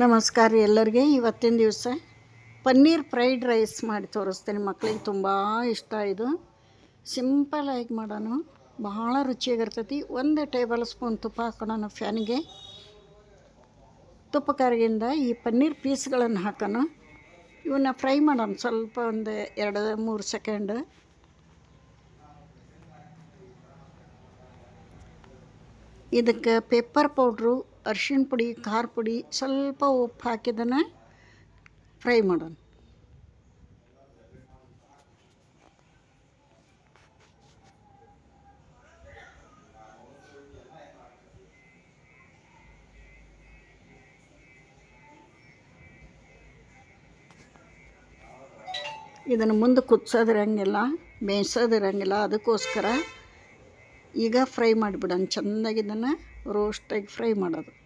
ನಮಸ್ಕಾರ ರೀ ಎಲ್ಲರಿಗೆ. ಇವತ್ತಿನ ದಿವಸ ಪನ್ನೀರ್ ಫ್ರೈಡ್ ರೈಸ್ ಮಾಡಿ ತೋರಿಸ್ತೀನಿ. ಮಕ್ಕಳಿಗೆ ತುಂಬ ಇಷ್ಟ ಇದು. ಸಿಂಪಲಾಗಿ ಮಾಡೋಣ. ಬಹಳ ರುಚಿಯಾಗಿರ್ತೈತಿ. ಒಂದು ಟೇಬಲ್ ಸ್ಪೂನ್ ತುಪ್ಪ ಹಾಕೋಣ ಫ್ಯಾನಿಗೆ. ತುಪ್ಪ ಕರಗಿಂದ ಈ ಪನ್ನೀರ್ ಪೀಸ್ಗಳನ್ನು ಹಾಕೋಣ. ಇವನ್ನ ಫ್ರೈ ಮಾಡೋಣ. ಸ್ವಲ್ಪ ಒಂದು ಎರಡು, ಮೂರು ಸೆಕೆಂಡ್ ಇದಕ್ಕೆ ಪೇಪರ್ ಪೌಡ್ರು ಅರ್ಶಿಣ ಪುಡಿ, ಖಾರ ಪುಡಿ ಸ್ವಲ್ಪ ಉಪ್ಪು ಹಾಕಿದನ್ನು ಫ್ರೈ ಮಾಡೋಣ. ಇದನ್ನು ಮುಂದೆ ಕುದಿಸೋದಿರಂಗಿಲ್ಲ, ಬೇಯಿಸೋದಿರಂಗಿಲ್ಲ, ಅದಕ್ಕೋಸ್ಕರ ಈಗ ಫ್ರೈ ಮಾಡಿಬಿಡೋಣ. ಚೆಂದಾಗಿ ಇದನ್ನು ರೋಸ್ಟಾಗಿ ಫ್ರೈ ಮಾಡೋದು.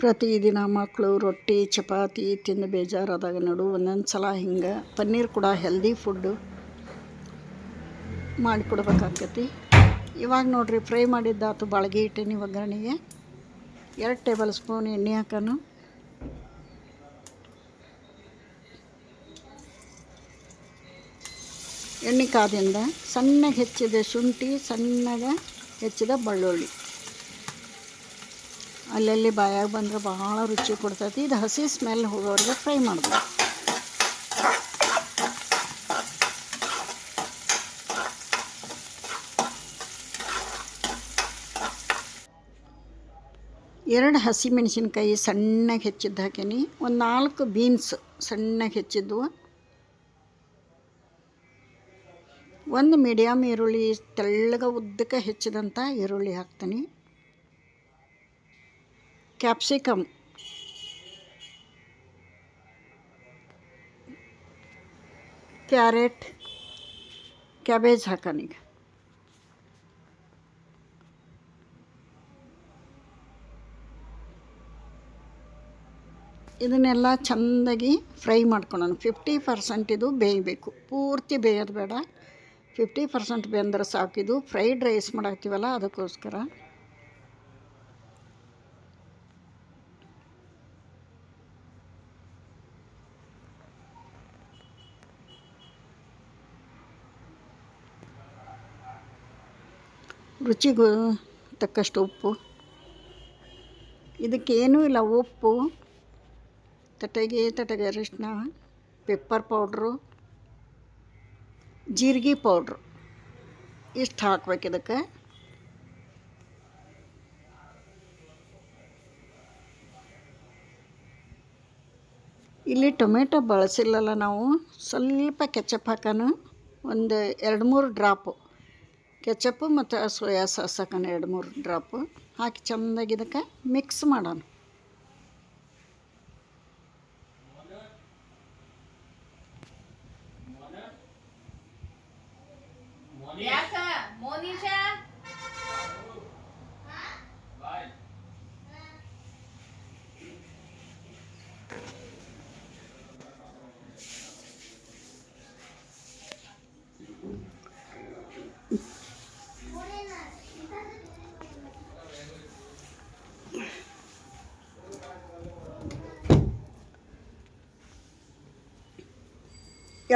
ಪ್ರತಿದಿನ ಮಕ್ಕಳು ರೊಟ್ಟಿ, ಚಪಾತಿ ತಿಂದು ಬೇಜಾರಾದಾಗ ನಡು ಒಂದೊಂದು ಸಲ ಹಿಂಗೆ ಪನ್ನೀರ್ ಕೂಡ ಹೆಲ್ದಿ ಫುಡ್ಡು ಮಾಡಿಕೊಡ್ಬೇಕಾಕತಿ ಇವಾಗ ನೋಡಿರಿ ಫ್ರೈ ಮಾಡಿದ್ದಾತು ಬಾಳ್ಗೆ ಇಟ್ಟೀನಿ ಒಗ್ಗರಣೆಗೆ ಎರಡು ಟೇಬಲ್ ಸ್ಪೂನ್ ಎಣ್ಣೆ ಹಾಕೋನು. ಎಣ್ಣೆ ಕಾದಿಂದ ಸಣ್ಣಗೆ ಹೆಚ್ಚಿದ ಶುಂಠಿ, ಸಣ್ಣಗೆ ಹೆಚ್ಚಿದ ಬೆಳ್ಳುಳ್ಳಿ. ಅಲ್ಲಲ್ಲಿ ಬಾಯಾಗ ಬಂದ್ರೆ ಭಾಳ ರುಚಿ ಕೊಡ್ತೈತಿ. ಇದು ಹಸಿ ಸ್ಮೆಲ್ ಹೋಗೋವರೆಗೆ ಫ್ರೈ ಮಾಡಬೇಕು ಎರಡು ಹಸಿಮೆಣಸಿನ್ಕಾಯಿ ಸಣ್ಣಗೆ ಹೆಚ್ಚಿದ್ದು ಹಾಕೀನಿ. ಒಂದು ನಾಲ್ಕು ಬೀನ್ಸ್ ಸಣ್ಣಗೆ ಹೆಚ್ಚಿದ್ವು ಒಂದು ಮೀಡಿಯಮ್ ಈರುಳ್ಳಿ ತೆಳ್ಳಗೆ ಉದ್ದಕ್ಕೆ ಹೆಚ್ಚಿದಂಥ ಈರುಳ್ಳಿ ಹಾಕ್ತೀನಿ. ಕ್ಯಾಪ್ಸಿಕಮ್. ಕ್ಯಾರೆಟ್, ಕ್ಯಾಬೇಜ್ ಹಾಕೋನೀಗ ಇದನ್ನೆಲ್ಲ ಚೆಂದಾಗಿ ಫ್ರೈ ಮಾಡ್ಕೊಳ್ಳೋಣ ಫಿಫ್ಟಿ ಪರ್ಸೆಂಟ್ ಇದು ಬೇಯಬೇಕು. ಪೂರ್ತಿ ಬೇಯೋದು ಬೇಡ. ಫಿಫ್ಟಿ ಪರ್ಸೆಂಟ್ ಬೆಂದ್ರೆ ಸಾಕಿದು ಫ್ರೈಡ್ ರೈಸ್ ಮಾಡಾಕ್ತೀವಲ್ಲ ಅದಕ್ಕೋಸ್ಕರ. ರುಚಿಗೂ ತಕ್ಕಷ್ಟು ಉಪ್ಪು. ಇದಕ್ಕೇನೂ ಇಲ್ಲ, ಉಪ್ಪು, ತಟಗೆ ತಟಗೆ ಅರಿಶಿನ ಪೆಪ್ಪರ್ ಪೌಡ್ರು ಜೀರಿಗೆ ಪೌಡ್ರು ಇಷ್ಟು ಹಾಕ್ಬೇಕು ಇದಕ್ಕೆ. ಇಲ್ಲಿ ಟೊಮೆಟೊ ಬಳಸಿಲ್ಲಲ್ಲ ನಾವು, ಸ್ವಲ್ಪ ಕೆಚಪ್ ಹಾಕೋಣ. ಒಂದು ಎರಡು ಮೂರು ಡ್ರಾಪು ಕೆಚಪ್ಪು ಮತ್ತು ಸೋಯಾ ಸಾಸ್ ಹಾಕೋಣ ಎರಡು ಮೂರು ಡ್ರಾಪು. ಹಾಕಿ ಚೆಂದಾಗಿ ಇದಕ್ಕೆ ಮಿಕ್ಸ್ ಮಾಡೋಣ.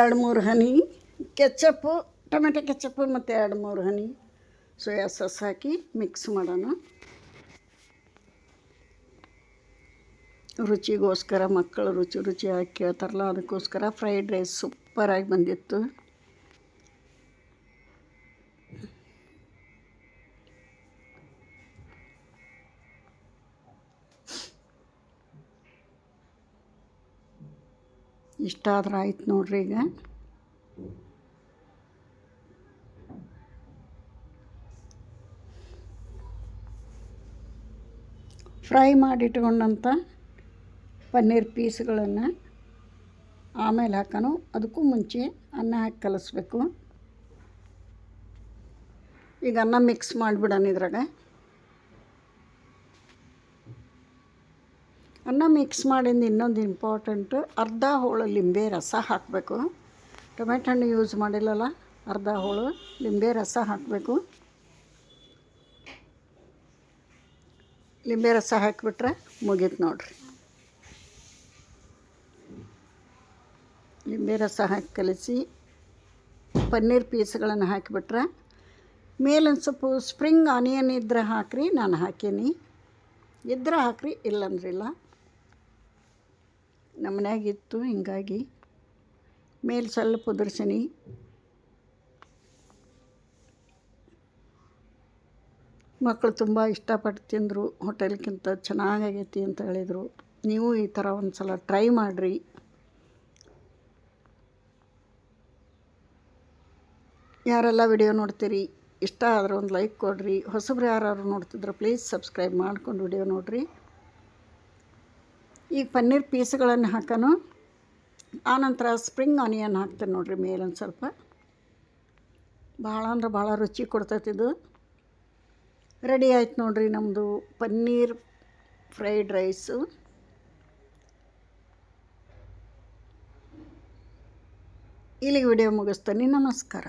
ಎರಡು ಮೂರು ಹನಿ, ಕೆಚ್ಚಪ್ಪು, ಟೊಮೆಟೊ ಕೆಚ್ಚಪ್ಪು ಮತ್ತು ಎರಡು ಮೂರು ಹನಿ. ಸೋಯಾ ಸಾಸ್ ಹಾಕಿ ಮಿಕ್ಸ್ ಮಾಡೋಣ. ರುಚಿಗೋಸ್ಕರ ಮಕ್ಕಳು ರುಚಿ ರುಚಿಯಾಗಿ ಕೇಳ್ತಾರಲ್ಲ ಅದಕ್ಕೋಸ್ಕರ ಫ್ರೈಡ್ ರೈಸ್ ಸೂಪರಾಗಿ ಬಂದಿತ್ತು. ಇಷ್ಟ ಆಯ್ತು ನೋಡ್ರಿ ಈಗ. ಫ್ರೈ ಮಾಡಿಟ್ಕೊಂಡಂಥ ಪನ್ನೀರ್ ಪೀಸ್ಗಳನ್ನು ಆಮೇಲೆ ಹಾಕೋಣ ಅದಕ್ಕೂ ಮುಂಚೆ ಅನ್ನ ಹಾಕಿ ಕಲಿಸ್ಬೇಕು. ಈಗ ಅನ್ನ ಮಿಕ್ಸ್ ಮಾಡಿಬಿಡೋಣ ಇದ್ರಾಗ. ಅನ್ನ ಮಿಕ್ಸ್ ಮಾಡಿದ್ದು ಇನ್ನೊಂದು ಇಂಪಾರ್ಟೆಂಟು ಅರ್ಧ ಹೋಳು ಲಿಂಬೆ ರಸ ಹಾಕಬೇಕು. ಟೊಮೆಟೊ ಹಣ್ಣು ಯೂಸ್ ಮಾಡಿಲ್ಲಲ್ಲ, ಅರ್ಧ ಹೋಳು ಲಿಂಬೆ ರಸ ಹಾಕಬೇಕು. ಲಿಂಬೆ ರಸ ಹಾಕಿಬಿಟ್ರೆ ಮುಗೀತು ನೋಡ್ರಿ. ಲಿಂಬೆ ರಸ ಹಾಕಿ ಕಲಿಸಿ, ಪನ್ನೀರ್ ಪೀಸ್ಗಳನ್ನು ಹಾಕಿಬಿಟ್ರೆ ಮೇಲೊಂದು ಸ್ವಲ್ಪ ಸ್ಪ್ರಿಂಗ್ ಆನಿಯನ್ ಇದ್ರೆ ಹಾಕ್ರಿ, ನಾನು ಹಾಕೀನಿ. ಇದ್ರೆ ಹಾಕ್ರಿ ಇಲ್ಲಂದ್ರಿಲ್ಲ ನಮ್ಮ ಮನ್ಯಾಗ ಇತ್ತು, ಹಿಂಗಾಗಿ ಮೇಲೆ ಸ್ವಲ್ಪ ಉದುರ್ಸೀನಿ. ಮಕ್ಕಳು ತುಂಬ ಇಷ್ಟಪಟ್ಟು ತಿಂದರು ಹೋಟೆಲ್ಗಿಂತ ಚೆನ್ನಾಗಾಗೈತಿ ಅಂತ ಹೇಳಿದರು. ನೀವು ಈ ಥರ ಒಂದು ಸಲ ಟ್ರೈ ಮಾಡಿರಿ. ಯಾರೆಲ್ಲ ವಿಡಿಯೋ ನೋಡ್ತೀರಿ, ಇಷ್ಟ ಆದ್ರೆ ಒಂದು ಲೈಕ್ ಕೊಡಿರಿ. ಹೊಸಬ್ರು ಯಾರು ನೋಡ್ತಿದ್ರೆ ಪ್ಲೀಸ್ ಸಬ್ಸ್ಕ್ರೈಬ್ ಮಾಡ್ಕೊಂಡು ವಿಡಿಯೋ ನೋಡಿರಿ. ಈಗ ಪನ್ನೀರ್ ಪೀಸ್ಗಳನ್ನು ಹಾಕೋನು. ಆನಂತರ ಸ್ಪ್ರಿಂಗ್ ಆನಿಯನ್ ಹಾಕ್ತೇನೆ ನೋಡಿರಿ ಮೇಲೊಂದು ಸ್ವಲ್ಪ. ಭಾಳ ಅಂದ್ರೆ ಭಾಳ ರುಚಿ ಕೊಡ್ತೈತಿ ಇದು. ರೆಡಿ ಆಯ್ತು ನೋಡಿರಿ ನಮ್ಮದು ಪನ್ನೀರ್ ಫ್ರೈಡ್ ರೈಸು. ಇಲ್ಲಿಗೆ ವಿಡಿಯೋ ಮುಗಿಸ್ತೀನಿ. ನಮಸ್ಕಾರ.